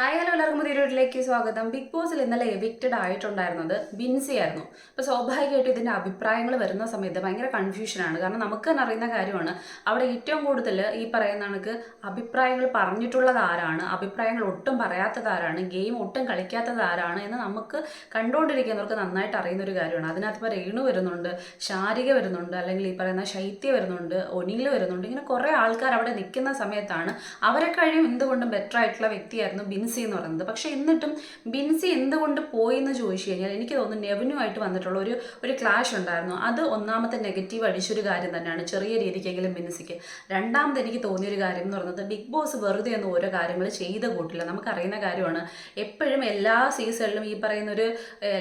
Hi hello എല്ലാവർക്കും പുതിയ വീട്ടിലേക്ക് സ്വാഗതം. ബിഗ് ബോസിൽ ഇന്നലെ എവിക്റ്റഡ് ആയിട്ടുണ്ടായിരുന്നത് ബിൻസി ആയിരുന്നു. അപ്പോൾ സ്വാഭാവികമായിട്ട് ഇതിന്റെ അഭിപ്രായങ്ങൾ വരുന്ന സമയത്ത് ഭയങ്കര കൺഫ്യൂഷനാണ് കാരണം നമുക്ക് തന്നെ അറിയുന്ന കാര്യമാണ് അവിടെ ഏറ്റവും കൂടുതൽ ഈ പറയുന്ന കണക്ക് അഭിപ്രായങ്ങൾ പറഞ്ഞിട്ടുള്ളത് ആരാണ് അഭിപ്രായങ്ങൾ ഒട്ടും പറയാത്തത് ആരാണ് ഗെയിം ഒട്ടും കളിക്കാത്തത് ആരാണ് എന്ന് നമുക്ക് കണ്ടുകൊണ്ടിരിക്കുന്നവർക്ക് നന്നായിട്ട് അറിയുന്ന ഒരു കാര്യമാണ്. അതിനകത്ത് ഇപ്പോൾ രേണു വരുന്നുണ്ട് ശാരിക വരുന്നുണ്ട് അല്ലെങ്കിൽ ഈ പറയുന്ന ശൈത്യ വരുന്നുണ്ട് ഒനിൽ വരുന്നുണ്ട് ഇങ്ങനെ കുറേ ആൾക്കാർ അവിടെ നിൽക്കുന്ന സമയത്താണ് അവരെ കഴിയും എന്തുകൊണ്ടും ബെറ്റർ ആയിട്ടുള്ള വ്യക്തിയായിരുന്നു എന്ന് പറയുന്നത്. പക്ഷേ എന്നിട്ടും ബിൻസി എന്തുകൊണ്ട് പോയി എന്ന് ചോദിച്ചു കഴിഞ്ഞാൽ എനിക്ക് തോന്നുന്നു നെവിനുമായിട്ട് വന്നിട്ടുള്ള ഒരു ഒരു ക്ലാഷ് ഉണ്ടായിരുന്നു. അത് ഒന്നാമത്തെ നെഗറ്റീവ് അടിച്ചൊരു കാര്യം തന്നെയാണ് ചെറിയ രീതിക്കെങ്കിലും ബിൻസിക്ക്. രണ്ടാമത് എനിക്ക് തോന്നിയൊരു കാര്യം എന്ന് പറയുന്നത് ബിഗ് ബോസ് വെറുതെ ഒന്നും ഓരോ കാര്യങ്ങൾ ചെയ്ത് കൂട്ടില്ല. നമുക്കറിയുന്ന കാര്യമാണ് എപ്പോഴും എല്ലാ സീസണിലും ഈ പറയുന്ന ഒരു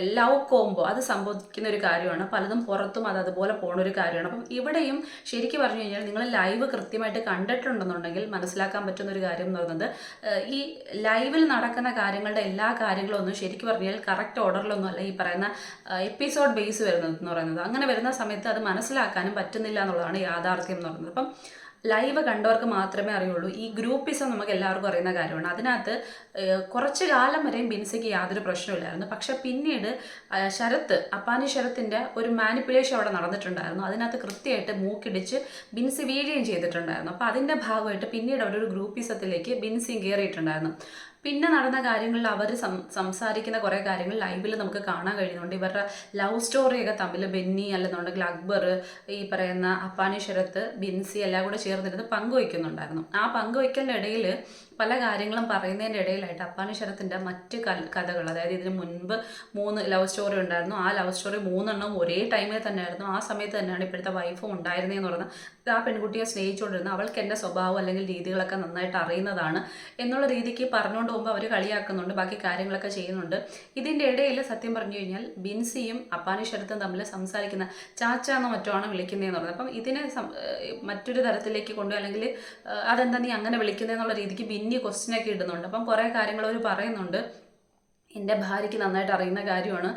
ലവ് കോംബോ അത് സംഭവിക്കുന്ന ഒരു കാര്യമാണ്. പലതും പുറത്തും അത് അതുപോലെ പോണ ഒരു കാര്യമാണ്. അപ്പം ഇവിടെയും ശരിക്കും പറഞ്ഞു കഴിഞ്ഞാൽ നിങ്ങൾ ലൈവ് കൃത്യമായിട്ട് കണ്ടിട്ടുണ്ടെന്നുണ്ടെങ്കിൽ മനസ്സിലാക്കാൻ പറ്റുന്ന ഒരു കാര്യം എന്ന് പറയുന്നത് ഈ ഈ ലൈവിൽ നടക്കുന്ന കാര്യങ്ങളുടെ എല്ലാ കാര്യങ്ങളും ഒന്നും ശരിക്കും പറഞ്ഞാൽ കറക്റ്റ് ഓർഡറിലൊന്നും അല്ല ഈ പറയുന്ന എപ്പിസോഡ് ബേസ് വരുന്നത് എന്ന് പറയുന്നത്. അങ്ങനെ വരുന്ന സമയത്ത് അത് മനസ്സിലാക്കാനും പറ്റുന്നില്ല എന്നുള്ളതാണ് യാഥാർത്ഥ്യം എന്ന് പറയുന്നത്. അപ്പം ലൈവ് കണ്ടവർക്ക് മാത്രമേ അറിയുള്ളൂ. ഈ ഗ്രൂപ്പിസം നമുക്ക് എല്ലാവർക്കും അറിയുന്ന കാര്യമാണ്. അതിനകത്ത് കുറച്ച് കാലം വരെയും ബിൻസിക്ക് യാതൊരു പ്രശ്നമില്ലായിരുന്നു പക്ഷെ പിന്നീട് ശരത്ത് അപ്പാനി ശരത്തിന്റെ ഒരു മാനിപ്പുലേഷൻ അവിടെ നടന്നിട്ടുണ്ടായിരുന്നു. അതിനകത്ത് കൃത്യമായിട്ട് മൂക്കിടിച്ച് ബിൻസി വീഴുകയും ചെയ്തിട്ടുണ്ടായിരുന്നു. അപ്പോൾ അതിന്റെ ഭാഗമായിട്ട് പിന്നീട് അവിടെ ഒരു ഗ്രൂപ്പിസത്തിലേക്ക് ബിൻസിയും കയറിയിട്ടുണ്ടായിരുന്നു പിന്നെ നടന്ന കാര്യങ്ങളിൽ അവർ സംസാരിക്കുന്ന കുറേ കാര്യങ്ങൾ ലൈവിൽ നമുക്ക് കാണാൻ കഴിയുന്നുണ്ട്. ഇവരുടെ ലവ് സ്റ്റോറിയൊക്കെ തമ്മിൽ ബെന്നി അല്ലെന്നുണ്ടെങ്കിൽ അക്ബർ ഈ പറയുന്ന അപ്പാനി ശരത്ത് ബിൻസി എല്ലാം കൂടെ ചേർന്നിരുന്ന് പങ്കുവയ്ക്കുന്നുണ്ടായിരുന്നു ആ പങ്കുവയ്ക്കലിന്റെ ഇടയിൽ പല കാര്യങ്ങളും പറയുന്നതിന്റെ ഇടയിലായിട്ട് അപ്പാനി ശരത്തിന്റെ മറ്റ് കഥകൾ അതായത് ഇതിന് മുൻപ് മൂന്ന് ലവ് സ്റ്റോറി ഉണ്ടായിരുന്നു. ആ ലവ് സ്റ്റോറി മൂന്നെണ്ണം ഒരേ ടൈമിൽ തന്നെയായിരുന്നു. ആ സമയത്ത് തന്നെയാണ് ഇപ്പോഴത്തെ വൈഫും ഉണ്ടായിരുന്നതെന്ന് പറഞ്ഞാൽ ആ പെൺകുട്ടിയെ സ്നേഹിച്ചുകൊണ്ടിരുന്നു അവൾക്ക് എന്റെ സ്വഭാവം അല്ലെങ്കിൽ രീതികളൊക്കെ നന്നായിട്ട് അറിയുന്നതാണ് എന്നുള്ള രീതിക്ക് പറഞ്ഞുകൊണ്ട് പോകുമ്പോൾ അവർ കളിയാക്കുന്നുണ്ട് ബാക്കി കാര്യങ്ങളൊക്കെ ചെയ്യുന്നുണ്ട്. ഇതിന്റെ ഇടയിൽ സത്യം പറഞ്ഞു കഴിഞ്ഞാൽ ബിൻസിയും അപ്പാനുശരത്തും തമ്മിൽ സംസാരിക്കുന്ന ചാച്ച എന്ന് മറ്റോ ആണ് വിളിക്കുന്നതെന്ന് പറഞ്ഞത് അപ്പം ഇതിനെ മറ്റൊരു തരത്തിലേക്ക് കൊണ്ടുപോയി അല്ലെങ്കിൽ അതെന്താ നീ അങ്ങനെ വിളിക്കുന്നതെന്നുള്ള രീതിക്ക് ബിന്നി ക്വസ്റ്റ്യനൊക്കെ ഇടുന്നുണ്ട്. അപ്പം കുറേ കാര്യങ്ങൾ അവർ പറയുന്നുണ്ട്. എന്റെ ഭാര്യയ്ക്ക് നന്നായിട്ട് അറിയുന്ന കാര്യമാണ്.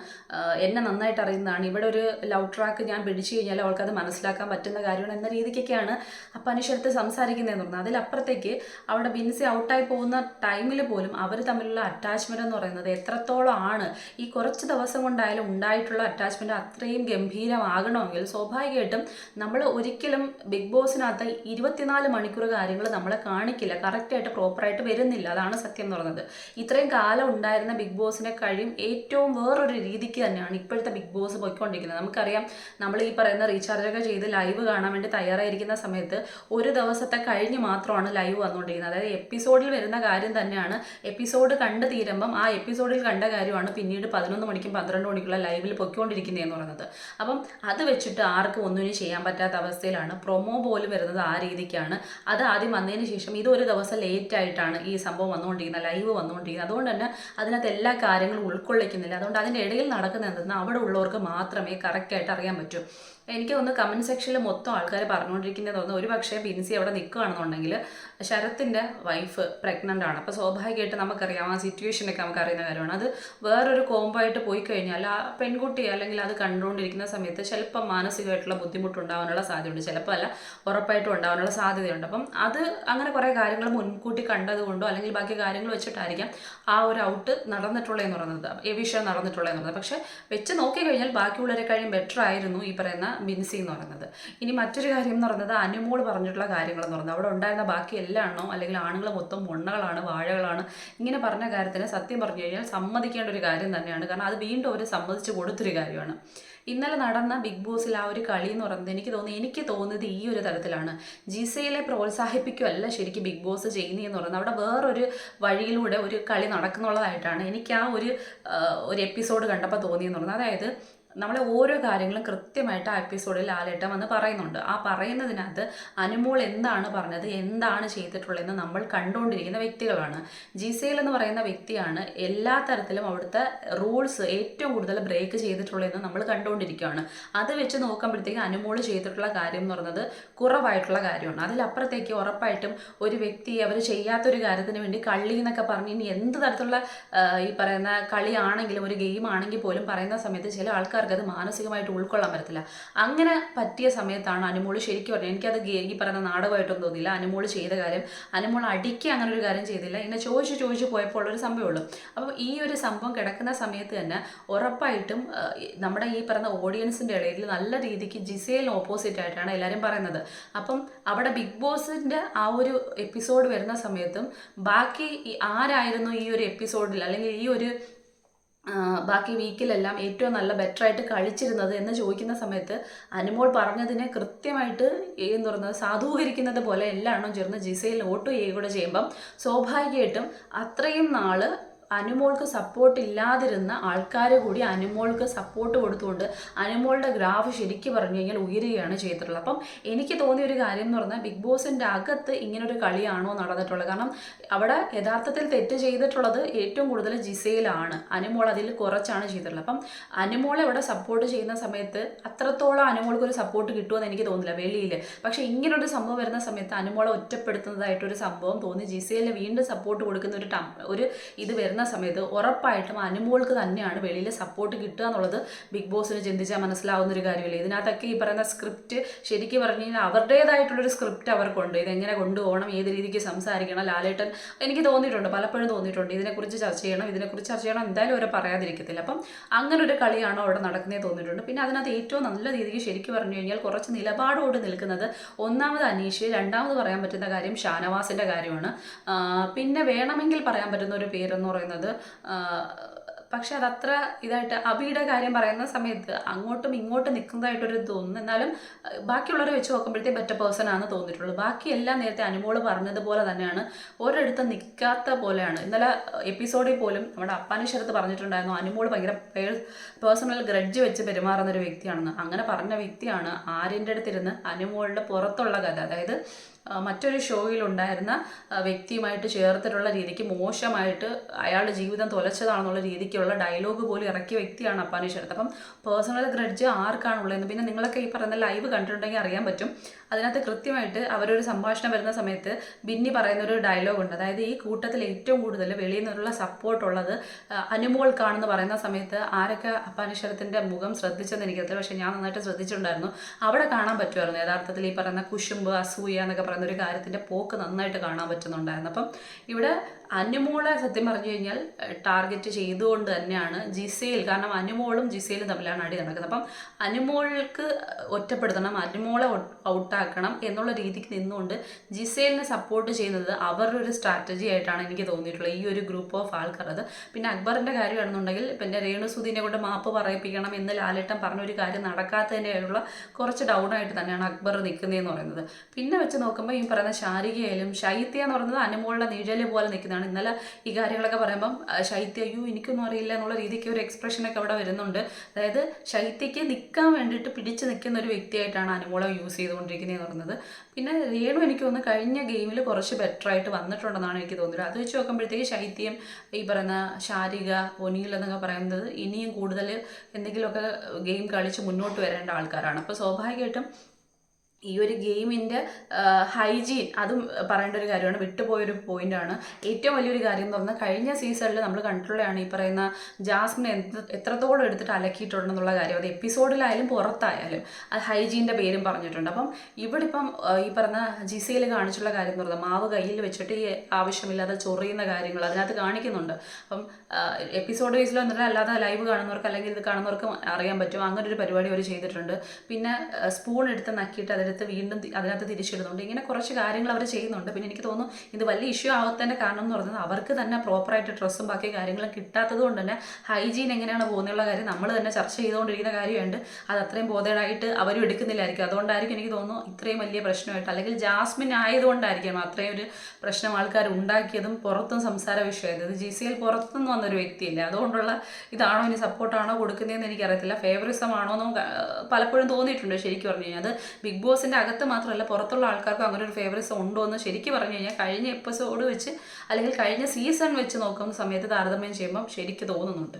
എന്നെ നന്നായിട്ട് അറിയുന്നതാണ്. ഇവിടെ ഒരു ലവ് ട്രാക്ക് ഞാൻ പിടിച്ചു കഴിഞ്ഞാൽ അവൾക്കത് മനസ്സിലാക്കാൻ പറ്റുന്ന കാര്യമാണ് എന്ന രീതിക്കൊക്കെയാണ് അപ്പം അപ്പനുഷത്ത് സംസാരിക്കുന്നതെന്ന് പറഞ്ഞത്. അതിലപ്പുറത്തേക്ക് അവിടെ ബിൻസി ഔട്ടായി പോകുന്ന ടൈമിൽ പോലും അവർ തമ്മിലുള്ള അറ്റാച്ച്മെന്റ് എന്ന് പറയുന്നത് എത്രത്തോളം ആണ്? ഈ കുറച്ച് ദിവസം കൊണ്ടായാലും ഉണ്ടായിട്ടുള്ള അറ്റാച്ച്മെന്റ് അത്രയും ഗംഭീരമാകണമെങ്കിൽ സ്വാഭാവികമായിട്ടും നമ്മൾ ഒരിക്കലും ബിഗ് ബോസിനകത്ത് ഇരുപത്തിനാല് മണിക്കൂർ കാര്യങ്ങൾ നമ്മളെ കാണിക്കില്ല. കറക്റ്റായിട്ട് പ്രോപ്പറായിട്ട് വരുന്നില്ല. അതാണ് സത്യം എന്ന് പറയുന്നത്. ഇത്രയും കാലം ഉണ്ടായിരുന്ന ബിഗ് ബോസിനെ കഴിയും ഏറ്റവും വേറൊരു രീതിക്ക് തന്നെയാണ് ഇപ്പോഴത്തെ ബിഗ് ബോസ് പോയിക്കൊണ്ടിരിക്കുന്നത്. നമുക്കറിയാം നമ്മൾ ഈ പറയുന്ന റീചാർജൊക്കെ ചെയ്ത് ലൈവ് കാണാൻ വേണ്ടി തയ്യാറായിരിക്കുന്ന സമയത്ത് ഒരു ദിവസത്തെ കഴിഞ്ഞ് മാത്രമാണ് ലൈവ് വന്നുകൊണ്ടിരിക്കുന്നത്. അതായത് എപ്പിസോഡിൽ വരുന്ന കാര്യം തന്നെയാണ്. എപ്പിസോഡ് കണ്ട് തീരുമ്പം ആ എപ്പിസോഡിൽ കണ്ട കാര്യമാണ് പിന്നീട് പതിനൊന്ന് മണിക്കും പന്ത്രണ്ട് മണിക്കുള്ള ലൈവിൽ പൊയ്ക്കൊണ്ടിരിക്കുന്നതെന്ന് പറയുന്നത്. അപ്പം അത് വെച്ചിട്ട് ആർക്കും ഒന്നിനും ചെയ്യാൻ പറ്റാത്ത അവസ്ഥയിലാണ്. പ്രൊമോ പോലും വരുന്നത് ആ രീതിക്കാണ്. അത് ആദ്യം വന്നതിന് ശേഷം ഇത് ഒരു ദിവസം ലേറ്റ് ആയിട്ടാണ് ഈ സംഭവം വന്നുകൊണ്ടിരിക്കുന്നത് ലൈവ് വന്നുകൊണ്ടിരിക്കുന്നത്. അതുകൊണ്ട് തന്നെ അതിനകത്ത് എല്ലാ കാര്യങ്ങളും ഉൾക്കൊള്ളിക്കുന്നില്ല. അതുകൊണ്ട് അതിന്റെ ഇടയിൽ നടക്കുന്ന എന്തെന്ന് അവിടെ ഉള്ളവർക്ക് മാത്രമേ കറക്റ്റായിട്ട് അറിയാൻ പറ്റൂ. എനിക്ക് തോന്നുന്നു കമന്റ് സെക്ഷനിൽ മൊത്തം ആൾക്കാർ പറഞ്ഞുകൊണ്ടിരിക്കുന്നത് തോന്നുന്നു ഒരു പക്ഷേ ബിൻസി അവിടെ നിൽക്കുകയാണെന്നുണ്ടെങ്കിൽ ശരത്തിന്റെ വൈഫ് പ്രഗ്നന്റ് ആണ്. അപ്പോൾ സ്വാഭാവികമായിട്ട് നമുക്കറിയാം ആ സിറ്റുവേഷനൊക്കെ നമുക്കറിയുന്ന കാര്യമാണ്. അത് വേറൊരു കോംബോ ആയിട്ട് പോയി കഴിഞ്ഞാൽ ആ പെൺകുട്ടി അല്ലെങ്കിൽ അത് കണ്ടുകൊണ്ടിരിക്കുന്ന സമയത്ത് ചിലപ്പോൾ മാനസികമായിട്ടുള്ള ബുദ്ധിമുട്ടുണ്ടാവാനുള്ള സാധ്യതയുണ്ട്. ചിലപ്പോൾ അല്ല ഉറപ്പായിട്ടും ഉണ്ടാവാനുള്ള സാധ്യതയുണ്ട്. അപ്പം അത് അങ്ങനെ കുറേ കാര്യങ്ങൾ മുൻകൂട്ടി കണ്ടതുകൊണ്ടോ അല്ലെങ്കിൽ ബാക്കി കാര്യങ്ങൾ വെച്ചിട്ടായിരിക്കാം ആ ഒരു ഔട്ട് നടന്നിട്ടുള്ളതെന്ന് പറയുന്നത്. എവിഷൻ നടന്നിട്ടുള്ളതെന്ന് പറയുന്നത്. പക്ഷേ വെച്ച് നോക്കിക്കഴിഞ്ഞാൽ ബാക്കിയുള്ളവരെ കഴിയും ബെറ്റർ ആയിരുന്നു ഈ പറയുന്ന ബിൻസി എന്ന് പറയുന്നത്. ഇനി മറ്റൊരു കാര്യം എന്ന് പറയുന്നത് അനുമോൾ പറഞ്ഞിട്ടുള്ള കാര്യങ്ങൾ എന്ന് പറയുന്നത്. അവിടെ ഉണ്ടായിരുന്ന ബാക്കി എല്ലാ എണ്ണോ അല്ലെങ്കിൽ ആണുങ്ങൾ മൊത്തം മുണ്ണകളാണ് വാഴകളാണ് ഇങ്ങനെ പറഞ്ഞ കാര്യത്തിന് സത്യം പറഞ്ഞു കഴിഞ്ഞാൽ സമ്മതിക്കേണ്ട ഒരു കാര്യം തന്നെയാണ്. കാരണം അത് വീണ്ടും അവർ സമ്മതിച്ചു കൊടുത്തൊരു കാര്യമാണ്. ഇന്നലെ നടന്ന ബിഗ് ബോസിൽ ആ ഒരു കളി എന്ന് പറയുന്നത് എനിക്ക് തോന്നുന്നു എനിക്ക് തോന്നുന്നത് ഈ ഒരു തരത്തിലാണ്. ജിസയിലെ പ്രോത്സാഹിപ്പിക്കുകയല്ല ശരിക്കും ബിഗ് ബോസ് ചെയ്യുന്നതെന്ന് പറയുന്നത്. അവിടെ വേറൊരു വഴിയിലൂടെ ഒരു കളി നടക്കുന്നുള്ളതായിട്ടാണ് എനിക്ക് ആ ഒരു ഒരു എപ്പിസോഡ് കണ്ടപ്പോൾ തോന്നിയെന്ന് പറയുന്നത്. അതായത് നമ്മളെ ഓരോ കാര്യങ്ങളും കൃത്യമായിട്ട് ആ എപ്പിസോഡിൽ ലാലേട്ടൻ വന്ന് പറയുന്നുണ്ട്. ആ പറയുന്നതിനകത്ത് അനുമോൾ എന്താണ് പറഞ്ഞത്? എന്താണ് ചെയ്തിട്ടുള്ളതെന്ന് നമ്മൾ കണ്ടുകൊണ്ടിരിക്കുന്ന വ്യക്തികളാണ്. ജിസേൽ എന്ന് പറയുന്ന വ്യക്തിയാണ് എല്ലാ തരത്തിലും അവിടുത്തെ റൂൾസ് ഏറ്റവും കൂടുതൽ ബ്രേക്ക് ചെയ്തിട്ടുള്ളതെന്ന് നമ്മൾ കണ്ടുകൊണ്ടിരിക്കുകയാണ്. അത് വെച്ച് നോക്കുമ്പോഴത്തേക്ക് അനുമോൾ ചെയ്തിട്ടുള്ള കാര്യം എന്ന് പറയുന്നത് കുറവായിട്ടുള്ള കാര്യമാണ്. അതിലപ്പുറത്തേക്ക് ഉറപ്പായിട്ടും ഒരു വ്യക്തി അവർ ചെയ്യാത്തൊരു കാര്യത്തിന് വേണ്ടി കള്ളി എന്നൊക്കെ പറഞ്ഞ് ഇനി എന്ത് തരത്തിലുള്ള ഈ പറയുന്ന കളിയാണെങ്കിലും ഒരു ഗെയിം ആണെങ്കിൽ പോലും പറയുന്ന സമയത്ത് ചില ആൾക്കാർ ആൾക്കാർക്ക് അത് മാനസികമായിട്ട് ഉൾക്കൊള്ളാൻ പറ്റത്തില്ല. അങ്ങനെ പറ്റിയ സമയത്താണ് അനുമോൾ ശരിക്കും പറഞ്ഞത്. എനിക്കത് ഈ പറയുന്ന നാടകമായിട്ടൊന്നും തോന്നിയില്ല. അനുമോൾ ചെയ്ത കാര്യം അനുമോൾ അടിക്കുക അങ്ങനെ ഒരു കാര്യം ചെയ്തില്ല. ഇങ്ങനെ ചോദിച്ചു ചോദിച്ചു പോയപ്പോൾ ഉള്ളൊരു സംഭവമുള്ളൂ അപ്പം ഈ ഒരു സംഭവം കിടക്കുന്ന സമയത്ത് തന്നെ ഉറപ്പായിട്ടും നമ്മുടെ ഈ പറയുന്ന ഓഡിയൻസിന്റെ ഇടയിൽ നല്ല രീതിക്ക് ജിസേലിന് ഓപ്പോസിറ്റ് ആയിട്ടാണ് എല്ലാവരും പറയുന്നത്. അപ്പം അവിടെ ബിഗ് ബോസിന്റെ ആ ഒരു എപ്പിസോഡ് വരുന്ന സമയത്തും ബാക്കി ആരായിരുന്നു ഈ ഒരു എപ്പിസോഡിൽ അല്ലെങ്കിൽ ഈ ഒരു ബാക്കി വീക്കിലെല്ലാം ഏറ്റവും നല്ല ബെറ്റർ ആയിട്ട് കഴിച്ചിരുന്നത് എന്ന് ചോദിക്കുന്ന സമയത്ത് അനുമോൾ പറഞ്ഞതിനെ കൃത്യമായിട്ട് എന്ന് പറയുന്നത് സാധൂകരിക്കുന്നത് പോലെ എല്ലാണോ ചേർന്ന് ജിസയിൽ വോട്ട് ചെയ്യുക കൂടെ ചെയ്യുമ്പം സ്വാഭാവികമായിട്ടും അത്രയും നാൾ അനുമോൾക്ക് സപ്പോർട്ട് ഇല്ലാതിരുന്ന ആൾക്കാർ കൂടി അനുമോൾക്ക് സപ്പോർട്ട് കൊടുത്തുകൊണ്ട് അനുമോളുടെ ഗ്രാഫ് ശരിക്കും പറഞ്ഞു കഴിഞ്ഞാൽ ഉയരുകയാണ് ചെയ്തിട്ടുള്ളത്. അപ്പം എനിക്ക് തോന്നിയ ഒരു കാര്യം എന്ന് പറഞ്ഞാൽ ബിഗ് ബോസിന്റെ അകത്ത് ഇങ്ങനൊരു കളിയാണോ നടന്നിട്ടുള്ളത്? കാരണം അവിടെ യഥാർത്ഥത്തിൽ തെറ്റ് ചെയ്തിട്ടുള്ളത് ഏറ്റവും കൂടുതൽ ജിസയിലാണ് അനുമോൾ അതിൽ കുറച്ചാണ് ചെയ്തിട്ടുള്ളത്. അപ്പം അനുമോളെ ഇവിടെ സപ്പോർട്ട് ചെയ്യുന്ന സമയത്ത് അത്രത്തോളം അനുമോൾക്ക് ഒരു സപ്പോർട്ട് കിട്ടുമെന്ന് എനിക്ക് തോന്നില്ല വെളിയിൽ. പക്ഷേ ഇങ്ങനൊരു സംഭവം വരുന്ന സമയത്ത് അനുമോളെ ഒറ്റപ്പെടുത്തുന്നതായിട്ടൊരു സംഭവം തോന്നി. ജിസയിലെ വീണ്ടും സപ്പോർട്ട് കൊടുക്കുന്ന ഒരു ഒരു ഇത് വരുന്ന സമയത്ത് ഉറപ്പായിട്ടും അനുമോൾക്ക് തന്നെയാണ് വെളിയിൽ സപ്പോർട്ട് കിട്ടുക എന്നുള്ളത് ബിഗ് ബോസിന് ചിന്തിച്ചാൽ മനസ്സിലാവുന്ന ഒരു കാര്യമില്ല? ഇതിനകത്തൊക്കെ ഈ പറയുന്ന സ്ക്രിപ്റ്റ് ശരിക്കും പറഞ്ഞു കഴിഞ്ഞാൽ അവരുടേതായിട്ടുള്ളൊരു സ്ക്രിപ്റ്റ് അവർക്കുണ്ട്. ഇതെങ്ങനെ കൊണ്ടുപോകണം? ഏത് രീതിക്ക് സംസാരിക്കണം? ലാലേട്ടൻ എനിക്ക് തോന്നിയിട്ടുണ്ട്. പലപ്പോഴും തോന്നിയിട്ടുണ്ട്. ഇതിനെക്കുറിച്ച് ചർച്ച ചെയ്യണം. ഇതിനെക്കുറിച്ച് ചർച്ച ചെയ്യണം. എന്തായാലും അവരെ പറയാതിരിക്കത്തില്ല. അപ്പം അങ്ങനെ ഒരു കളിയാണോ അവിടെ നടക്കുന്നേ തോന്നിയിട്ടുണ്ട്. പിന്നെ അതിനകത്ത് ഏറ്റവും നല്ല രീതിക്ക് ശരിക്കും പറഞ്ഞു കഴിഞ്ഞാൽ കുറച്ച് നിലപാടോട് നിൽക്കുന്നത് ഒന്നാമത് അനീഷ് രണ്ടാമത് പറയാൻ പറ്റുന്ന കാര്യം ഷാനവാസിന്റെ കാര്യമാണ്. പിന്നെ വേണമെങ്കിൽ പറയാൻ പറ്റുന്ന ഒരു പേരെന്ന് പറയുന്നത് ആ, പക്ഷെ അതത്ര ഇതായിട്ട് അബിയുടെ കാര്യം പറയുന്ന സമയത്ത് അങ്ങോട്ടും ഇങ്ങോട്ടും നിൽക്കുന്നതായിട്ടൊരു തോന്നുന്നു. എന്നാലും ബാക്കിയുള്ളവരെ വെച്ച് നോക്കുമ്പോഴത്തേ ബെറ്റർ പേഴ്സൺ ആണെന്ന് തോന്നിയിട്ടുള്ളൂ. ബാക്കിയെല്ലാം നേരത്തെ അനുമോൾ പറഞ്ഞതുപോലെ തന്നെയാണ്. ഒരിടത്ത് നിൽക്കാത്ത പോലെയാണ്. ഇന്നലെ എപ്പിസോഡിൽ പോലും നമ്മുടെ അപ്പാനിശരത്ത് പറഞ്ഞിട്ടുണ്ടായിരുന്നു അനുമോൾ ഭയങ്കര പേഴ്സണൽ ഗ്രഡ്ജ് വെച്ച് പെരുമാറുന്ന ഒരു വ്യക്തിയാണെന്ന്. അങ്ങനെ പറഞ്ഞ വ്യക്തിയാണ് ആര്യന്റെ അടുത്തിരുന്ന് അനുമോളുടെ പുറത്തുള്ള കഥ. അതായത് മറ്റൊരു ഷോയിലുണ്ടായിരുന്ന വ്യക്തിയുമായിട്ട് ചേർത്തിട്ടുള്ള രീതിക്ക് മോശമായിട്ട് അയാളുടെ ജീവിതം തുലച്ചതാണെന്നുള്ള രീതിക്കുള്ള ഡയലോഗ് പോലും ഇറക്കിയ വ്യക്തിയാണ് അപ്പാനി ശരത്ത് അപ്പം പേഴ്സണൽ ഗ്രഡ്ജ് ആർക്കാണുള്ളതെന്ന് പിന്നെ നിങ്ങളൊക്കെ ഈ പറയുന്ന ലൈവ് കണ്ടിട്ടുണ്ടെങ്കിൽ അറിയാൻ പറ്റും. അതിനകത്ത് കൃത്യമായിട്ട് അവരൊരു സംഭാഷണം വരുന്ന സമയത്ത് ബിന്നി പറയുന്ന ഒരു ഡയലോഗ് ഉണ്ട്. അതായത് ഈ കൂട്ടത്തിൽ ഏറ്റവും കൂടുതൽ വെളിയിൽ നിന്നുള്ള സപ്പോർട്ട് ഉള്ളത് ആ, അനുമോൾക്കാണെന്ന് പറയുന്ന സമയത്ത് ആരൊക്കെ അപ്പാനിശ്വരത്തിന്റെ മുഖം ശ്രദ്ധിച്ചെന്ന് എനിക്കറിയില്ല പക്ഷേ ഞാൻ നന്നായിട്ട് ശ്രദ്ധിച്ചിട്ടുണ്ടായിരുന്നു. അവിടെ കാണാൻ പറ്റുമായിരുന്നു. യഥാർത്ഥത്തിൽ ഈ പറയുന്ന കുശുമ്പ് അസൂയ എന്നൊക്കെ പറയുന്ന ഒരു കാര്യത്തിന്റെ പോക്ക് നന്നായിട്ട് കാണാൻ പറ്റുന്നുണ്ടായിരുന്നു. അപ്പം ഇവിടെ അനുമോളെ സത്യം പറഞ്ഞു കഴിഞ്ഞാൽ ടാർഗറ്റ് ചെയ്തുകൊണ്ട് തന്നെയാണ് ജിസേൽ. കാരണം അനുമോളും ജിസേലും തമ്മിലാണ് അടി നടക്കുന്നത്. അപ്പം അനുമോൾക്ക് ഒറ്റപ്പെടുത്തണം അനുമോളെ ഔട്ടാക്കണം എന്നുള്ള രീതിക്ക് നിന്നുകൊണ്ട് ജിസേലിനെ സപ്പോർട്ട് ചെയ്യുന്നത് അവരുടെ ഒരു സ്ട്രാറ്റജി ആയിട്ടാണ് എനിക്ക് തോന്നിയിട്ടുള്ളത്. ഈ ഒരു ഗ്രൂപ്പ് ഓഫ് ആൾക്കാർ. പിന്നെ അക്ബറിന്റെ കാര്യമാണെന്നുണ്ടെങ്കിൽ പിന്നെ രേണുസുദീനെ കൊണ്ട് മാപ്പ് പറയിപ്പിക്കണം എന്ന് ലാലേട്ടൻ പറഞ്ഞ ഒരു കാര്യം നടക്കാത്തതിന്റെയുള്ള കുറച്ച് ഡൗൺ ആയിട്ട് തന്നെയാണ് അക്ബർ നിൽക്കുന്നതെന്ന് പറയുന്നത്. പിന്നെ വെച്ച് നോക്കുമ്പോൾ ഈ പറയുന്ന ശാരികയായാലും ശൈത്യ എന്ന് പറയുന്നത് അനുമോളുടെ നിഴൽ പോലെ നിൽക്കുന്നതാണ്. ഇന്നലെ ഈ കാര്യങ്ങളൊക്കെ പറയുമ്പം ശൈത്യ അയ്യോ എനിക്കൊന്നും അറിയില്ല എന്നുള്ള രീതിക്ക് ഒരു എക്സ്പ്രഷനൊക്കെ അവിടെ വരുന്നുണ്ട്. അതായത് ശൈത്യയ്ക്ക് നിൽക്കാൻ വേണ്ടിയിട്ട് പിടിച്ച് നിൽക്കുന്ന ഒരു വ്യക്തിയായിട്ടാണ് അനുമോളം യൂസ് ചെയ്തുകൊണ്ടിരിക്കുന്നത് എന്ന് പറയുന്നത്. പിന്നെ രേണു എനിക്ക് തോന്നുന്നു കഴിഞ്ഞ ഗെയിമിൽ കുറച്ച് ബെറ്റർ ആയിട്ട് വന്നിട്ടുണ്ടെന്നാണ് എനിക്ക് തോന്നുന്നത്. അത് വെച്ച് നോക്കുമ്പോഴത്തേക്ക് ശൈത്യം ഈ പറയുന്ന ശാരിക ഒനിയിൽ എന്നൊക്കെ പറയുന്നത് ഇനിയും കൂടുതൽ എന്തെങ്കിലുമൊക്കെ ഗെയിം കളിച്ച് മുന്നോട്ട് വരേണ്ട ആൾക്കാരാണ്. അപ്പോൾ സ്വാഭാവികമായിട്ടും ഈ ഒരു ഗെയിമിന്റെ ഹൈജീൻ അതും പറയേണ്ട ഒരു കാര്യമാണ്. വിട്ടുപോയൊരു പോയിന്റാണ്. ഏറ്റവും വലിയൊരു കാര്യം എന്ന് പറഞ്ഞാൽ കഴിഞ്ഞ സീസണിൽ നമ്മൾ കണ്ടിട്ടുള്ളതാണ് ഈ പറയുന്ന ജാസ്മിനെ എത്രത്തോളം എടുത്തിട്ട് അലക്കിയിട്ടുണ്ടെന്നുള്ള കാര്യം. അത് എപ്പിസോഡിലായാലും പുറത്തായാലും അത് ഹൈജീന്റെ പേരും പറഞ്ഞിട്ടുണ്ട്. അപ്പം ഇവിടെ ഇപ്പം ഈ പറഞ്ഞ ജിസയിൽ കാണിച്ചുള്ള കാര്യം എന്ന് പറഞ്ഞാൽ മാവ് കയ്യിൽ വെച്ചിട്ട് ഈ ആവശ്യമില്ലാതെ ചൊറിയുന്ന കാര്യങ്ങൾ അതിനകത്ത് കാണിക്കുന്നുണ്ട്. അപ്പം എപ്പിസോഡ് വൈസിൽ വന്നിട്ട് അല്ലാതെ ലൈവ് കാണുന്നവർക്ക് അല്ലെങ്കിൽ ഇത് കാണുന്നവർക്ക് അറിയാൻ പറ്റും. അങ്ങനെ ഒരു പരിപാടി അവർ ചെയ്തിട്ടുണ്ട്. പിന്നെ സ്പൂൺ എടുത്ത് നക്കിയിട്ട് അതെടുത്ത് വീണ്ടും അതിനകത്ത് തിരിച്ചിടുന്നുണ്ട്. ഇങ്ങനെ കുറച്ച് കാര്യങ്ങൾ അവർ ചെയ്യുന്നുണ്ട്. പിന്നെ എനിക്ക് തോന്നുന്നു ഇത് വലിയ ഇഷ്യൂ ആവാത്തതിന്റെ കാരണം എന്ന് പറയുന്നത് അവർക്ക് തന്നെ പ്രോപ്പറായിട്ട് ഡ്രസ്സും ബാക്കി കാര്യങ്ങളും കിട്ടാത്തത് കൊണ്ട് തന്നെ ഹൈജീൻ എങ്ങനെയാണ് പോകുന്നുള്ള കാര്യം നമ്മൾ തന്നെ ചർച്ച ചെയ്തുകൊണ്ടിരിക്കുന്ന കാര്യമുണ്ട്. അത് അത്രയും ബോധേഡായിട്ട് അവരും എടുക്കുന്നില്ലായിരിക്കും. അതുകൊണ്ടായിരിക്കും എനിക്ക് തോന്നുന്നു ഇത്രയും വലിയ പ്രശ്നമായിട്ട്. അല്ലെങ്കിൽ ജാസ്മിൻ ആയതുകൊണ്ടായിരിക്കും അത്രയും ഒരു പ്രശ്നം ആൾക്കാർ ഉണ്ടാക്കിയതും പുറത്തും സംസാര വിഷയമായത്. ഇത് ജി സി എൽ പുറത്തുനിന്ന് വന്നൊരു വ്യക്തിയല്ലേ. അതുകൊണ്ടുള്ള ഇതാണോ ഇനി സപ്പോർട്ടാണോ കൊടുക്കുന്നതെന്ന് എനിക്കറിയത്തില്ല. ഫേവറിസം ആണോ എന്നും പലപ്പോഴും തോന്നിയിട്ടുണ്ട് ശരിക്കും പറഞ്ഞു കഴിഞ്ഞാൽ. അത് ബിഗ് ബോസിന്റെ അകത്ത് മാത്രമല്ല പുറത്തുള്ള ആൾക്കാർക്കും അങ്ങനെ ഒരു ഫേവറിസം ഉണ്ടോ എന്ന് ശരിക്കും പറഞ്ഞു കഴിഞ്ഞാൽ കഴിഞ്ഞ എപ്പിസോഡ് വെച്ച് അല്ലെങ്കിൽ കഴിഞ്ഞ സീസൺ വെച്ച് നോക്കുന്ന സമയത്ത് താരതമ്യം ചെയ്യുമ്പോൾ ശരിക്കും തോന്നുന്നുണ്ട്.